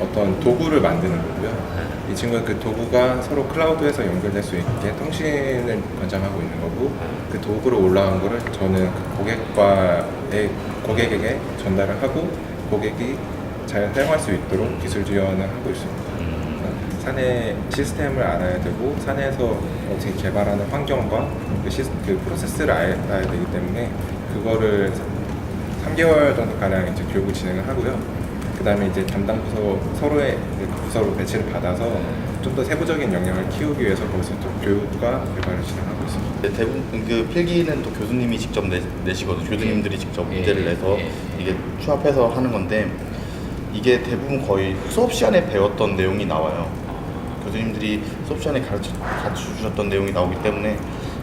어떤 도구를 만드는 거고요. 이 친구는 그 도구가 서로 클라우드에서 연결될 수 있게 통신을 권장하고 있는 거고 그 도구로 올라온 거를 저는 그 고객과의 고객에게 전달을 하고 고객이 잘 사용할 수 있도록 기술 지원을 하고 있습니다. 사내 시스템을 알아야 되고 사내에서 어떻게 개발하는 환경과 그, 시스, 그 프로세스를 알, 아야 되기 때문에 그거를 3개월 정도 가량 이제 교육을 진행을 하고요. 그 다음에 이제 담당 부서 서로의 이제 그 부서로 배치를 받아서 좀 더 세부적인 역량을 키우기 위해서 거기서 또 교육과 개발을 진행하고 있습니다. 네, 대부분 그 필기는 또 교수님이 직접 내, 내시거든요. 교수님들이 직접 예, 문제를 내서 예. 이게 취합해서 하는 건데 이게 대부분 거의 수업 시간에 배웠던 내용이 나와요. 교수님들이 수업 시간에 가르쳐, 가르쳐 주셨던 내용이 나오기 때문에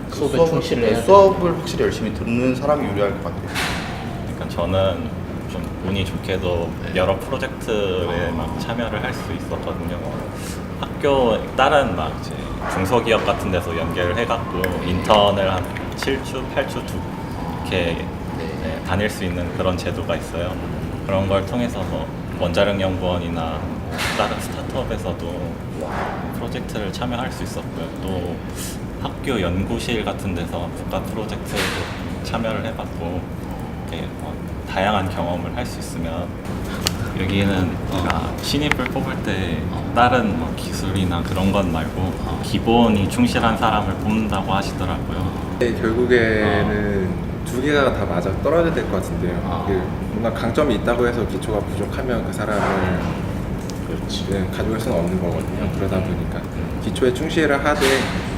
그 수업에 수업을- 충실을 네, 해야 수업을 확실히 열심히 듣는 사람이 유리할 것 같아요. 저는 좀 운이 좋게도 여러 프로젝트에 막 참여를 할 수 있었거든요. 뭐 학교 다른 막 이제 중소기업 같은 데서 연결을 해갖고 인턴을 한 7주, 8주 두 이렇게 네, 다닐 수 있는 그런 제도가 있어요. 그런 걸 통해서 뭐 원자력 연구원이나 다른 스타트업에서도 프로젝트를 참여할 수 있었고요. 또 학교 연구실 같은 데서 국가 프로젝트에도 참여를 해봤고 이렇게 뭐 다양한 경험을 할 수 있으면 여기는 제가 신입을 뽑을 때 다른 뭐 기술이나 그런 건 말고 기본이 충실한 사람을 뽑는다고 하시더라고요. 네, 결국에는 두 개가 다 맞아 떨어져야 될 것 같은데요. 아. 그 뭔가 강점이 있다고 해서 기초가 부족하면 그 사람을 그렇지. 네, 가져올 수는 없는 거거든요. 그러다 보니까 기초에 충실을 하되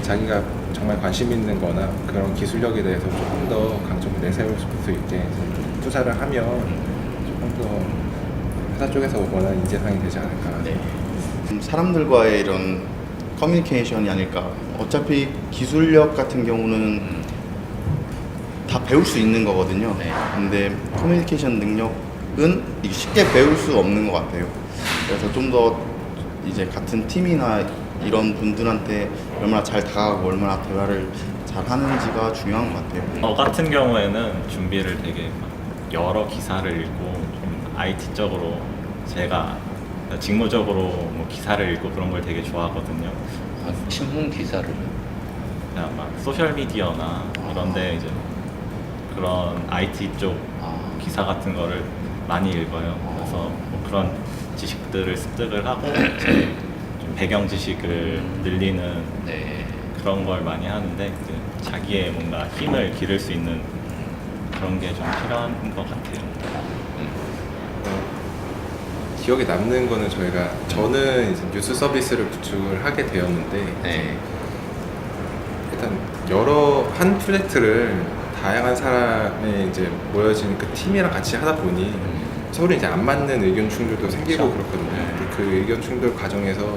자기가 정말 관심 있는 거나 그런 기술력에 대해서 조금 더 강점을 내세울 수 있게 좀 투자를 하면 조금 더 회사 쪽에서 원하는 인재상이 되지 않을까. 네. 음, 사람들과의 이런 커뮤니케이션이 아닐까. 어차피 기술력 같은 경우는 다 배울 수 있는 거거든요. 네. 근데 커뮤니케이션 능력은 쉽게 배울 수 없는 것 같아요. 그래서 좀 더 이제 같은 팀이나 이런 분들한테 얼마나 잘 다가가고 얼마나 대화를 잘 하는지가 중요한 것 같아요. 저 같은 경우에는 준비를 되게 막 여러 기사를 읽고 좀 IT 쪽으로 제가 직무적으로 뭐 기사를 읽고 그런 걸 되게 좋아하거든요. 아, 신문 기사를 그냥 막 소셜 미디어나 이런데 이제 그런 IT 쪽 아, 기사 같은 거를 많이 읽어요. 그래서 뭐 그런 지식들을 습득을 하고 배경 지식을 늘리는 네. 그런 걸 많이 하는데 이제 자기의 뭔가 힘을 기를 수 있는 그런 게 좀 필요한 것 같아요. 어, 기억에 남는 거는 저희가 저는 이제 뉴스 서비스를 구축을 하게 되었는데 네. 일단 여러 한 프로젝트를 다양한 사람이 이제 모여진 그 팀이랑 같이 하다 보니 서로 이제 안 맞는 의견 충돌도 생기고. 그렇거든요. 그 의견 충돌 과정에서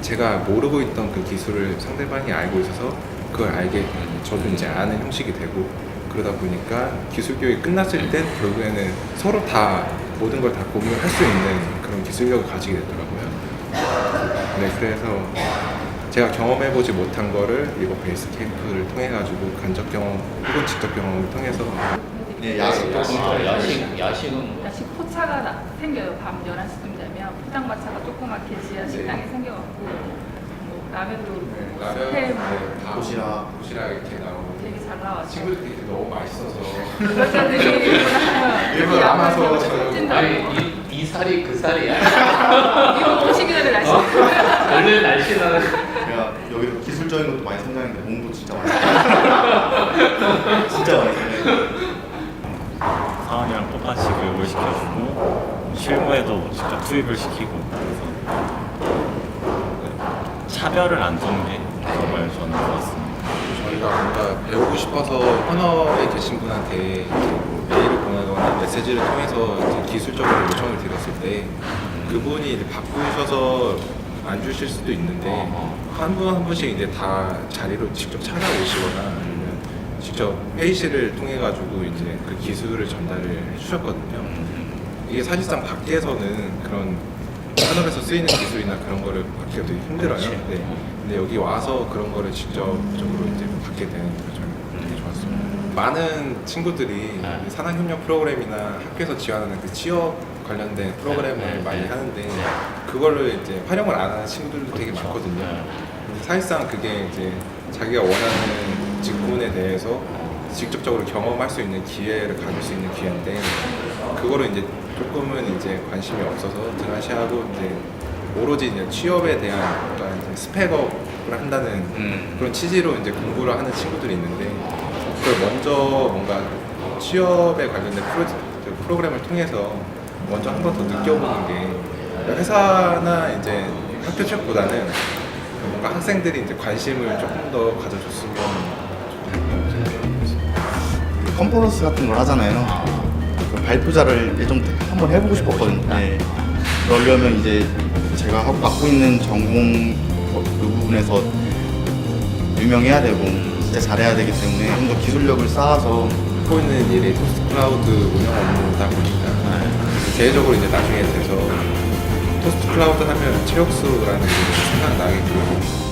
제가 모르고 있던 그 기술을 상대방이 알고 있어서 그걸 알게 저도 이제 아는 형식이 되고 그러다 보니까 기술 교육이 끝났을 때 결국에는 서로 다 모든 걸 다 공유할 수 있는 그런 기술력을 가지게 되더라고요. 네, 그래서 제가 경험해보지 못한 거를 이거 베이스 캠프를 통해 가지고 간접 경험 혹은 직접 경험을 통해서 네, 야식 야식, 야식, 야식은 뭐? 야식 포차가 나- 생겨요. 밤 11시쯤 되면 포장마차가 조그맣게 지하 식당에 생겨갖고 뭐 라면도 네, 뭐 라면 스팸 뭐 네, 다 도시락. 도시락 이렇게 나오고 되게 잘 나왔어요. 친구들이 되게 너무 맛있어서 여자들이 일부러 남아서 찐다고 아니 이, 이 살이 그 살이야. 이거 보시기 전에 날씨 원래 날씨는 제가 여기도 기술적인 것도 많이 성장했는데 몸도 진짜 많이 성장했어요. 진짜 많이 성장했어요. 사원이랑 똑같이 교육을 시켜주고 실무에도 직접 투입을 시키고 그래서 차별을 안 두는 게 정말 저는 좋았습니다. 저희가 뭔가 배우고 싶어서 헌어에 계신 분한테 뭐 메일을 보내거나 메시지를 통해서 이제 기술적으로 요청을 드렸을 때 그분이 이제 바쁘셔서 안 주실 수도 있는데 한 분 한 분씩 이제 다 자리로 직접 찾아오시거나 직접 회의실을 통해 가지고 이제 그 기술을 전달을 해주셨거든요. 이게 사실상 밖에서는 그런 산업에서 쓰이는 기술이나 그런 거를 받기가 되게 힘들어요. 네. 근데 여기 와서 그런 거를 직접적으로 이제 받게 되는 게 저는 되게 좋았습니다. 많은 친구들이 네. 산학협력 프로그램이나 학교에서 지원하는 그 취업 관련된 프로그램을 네, 많이 네. 하는데 그거를 이제 활용을 안 하는 친구들도 되게 많거든요. 네. 근데 사실상 그게 이제 자기가 원하는 직군에 대해서 직접적으로 경험할 수 있는 기회를 가질 수 있는 기회인데 그거를 이제 조금은 이제 관심이 없어서 등하시하고 이제 오로지 이제 취업에 대한 약간 이제 스펙업을 한다는 음. 그런 취지로 이제 공부를 하는 친구들이 있는데 그걸 먼저 뭔가 취업에 관련된 프로젝트, 프로그램을 통해서 먼저 한 번 더 느껴보는 게 회사나 이제 학교 취업보다는 뭔가 학생들이 이제 관심을 조금 더 가져줬으면 컨퍼런스 같은 걸 하잖아요. 그 발표자를 좀 한번 해보고 싶었거든요. 네. 그러려면 이제 제가 하고 맡고 있는 전공 그 부분에서 유명해야 되고 진짜 잘해야 되기 때문에 좀 더 기술력을 쌓아서 하고 있는 일이 토스트 클라우드 운영 업무다 보니까 대외적으로 이제 나중에 돼서 토스트 클라우드 하면 최혁수라는 게 생각나게 되고